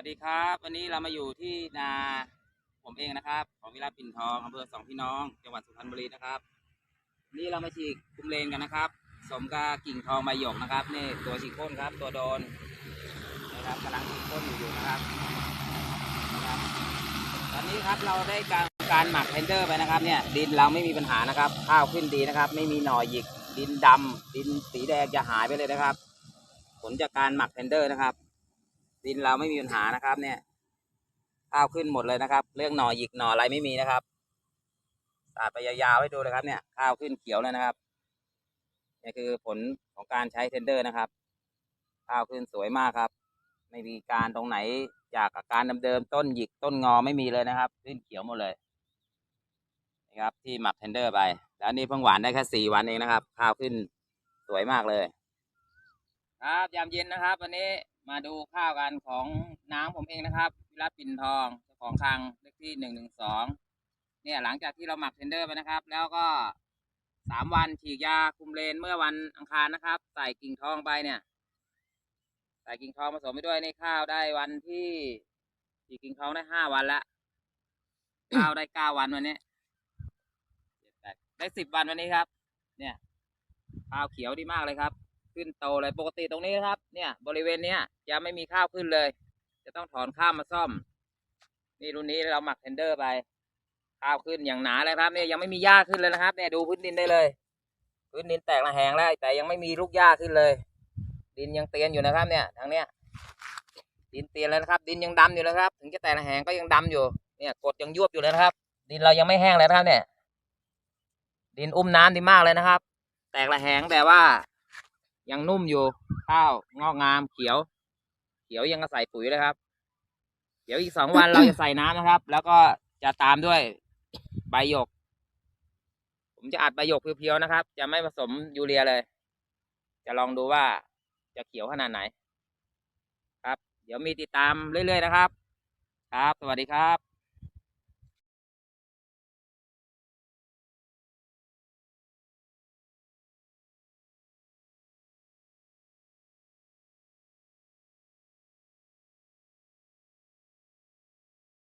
วัสดีครับ วันนี้เรามาอยู่ที่นาผมเองนะครับ ของวิลาปิ่นทองอำเภอสองพี่น้องจังหวัดสุพรรณบุรีนะครับนี่เรามาฉีกคุมเลนกันนะครับ สมกับกิ่งทองใบหยกนะครับนี่ตัวฉีกพ่นครับ ตัวโดนนะครับกำลังฉีกพ่นอยู่นะครับตอนนี้ครับเราได้การการหมักเทนเดอร์ไปนะครับเนี่ยดินเราไม่มีปัญหานะครับข้าวขึ้นดีนะครับ ไม่มีหน่อหยิกดินดำดินสีแดงจะหายไปเลยนะครับ ผลจากการหมักเทนเดอร์นะครับ ดินเราไม่มีปัญหานะครับ เนี่ยข้าวขึ้นหมดเลยนะครับ เรื่องหน่อหยิกหน่ออะไรไม่มีนะครับสาดไปยาวๆให้ดูเลยครับ เนี่ย ข้าวขึ้นเขียวเลยนะครับนี่คือผลของการใช้เทนเดอร์นะครับ ข้าวขึ้นสวยมากครับ ไม่มีการตรงไหนจากอาการเดิมๆต้นหยิกต้นงอไม่มีเลยนะครับ ขึ้นเขียวหมดเลยนะครับ ที่หมักเทนเดอร์ไป แล้วนี่เพิ่งหวานได้แค่สี่วันเองนะครับ ข้าวขึ้นสวยมากเลย ครับยามเย็นนะครับ วันนี้ มาดูข้าวกันของน้ำผมเองนะครับวิรัตปิ่นทองเจ้าของคลังเลขที่หนึ่งหนึ่งสองเนี่ยหลังจากที่เราหมักเทนเดอร์ไปนะครับ แล้วก็สามวันฉีดยาคุมเลนเมื่อวันอังคารนะครับ ใส่กิ่งทองไปเนี่ย ใส่กิ่งทองผสมไปด้วยในข้าวได้วันที่ฉีดกิ่งทองได้ห้าวันละข้าวได้เก้าวันวันนี้ได้สิบวันวันนี้ครับ เนี่ยข้าวเขียวดีมากเลยครับ ขึ้นโตเลยปกติตรงนี้ครับ เนี่ย บริเวณเนี้ยจะไม่มีข้าวขึ้นเลย จะต้องถอนข้าวมาซ่อม นี่รุ่นนี้เราหมักเทนเดอร์ไป ข้าวขึ้นอย่างหนาเลยครับเนี่ยยังไม่มีหญ้าขึ้นเลยนะครับ เนี่ยดูพื้นดินได้เลย พื้นดินแตกระแหงแล้วแต่ยังไม่มีลูกหญ้าขึ้นเลย ดินยังเตียนอยู่นะครับ เนี่ยทางเนี้ยดินเตียนเลยนะครับ ดินยังดำอยู่เลยครับ ถึงจะแตกระแหงก็ยังดำอยู่ เนี่ยกดยังยวบอยู่เลยนะครับ ดินเรายังไม่แห้งเลยนะครับเนี่ย ดินอุ้มน้ำดีมากเลยนะครับ แตกระแหงแต่ว่า ยังนุ่มอยู่ ข้าวงอกงามเขียว เขียวยังกระใส่ปุ๋ยเลยครับ เดี๋ยวอีกสองวันเราจะใส่น้ำนะครับ แล้วก็จะตามด้วยใบหยก ผมจะอัดใบหยกเพียวๆนะครับ จะไม่ผสมยูเรียเลย จะลองดูว่าจะเขียวขนาดไหน ครับ เดี๋ยวมีติดตามเรื่อยๆนะครับ ครับ สวัสดีครับ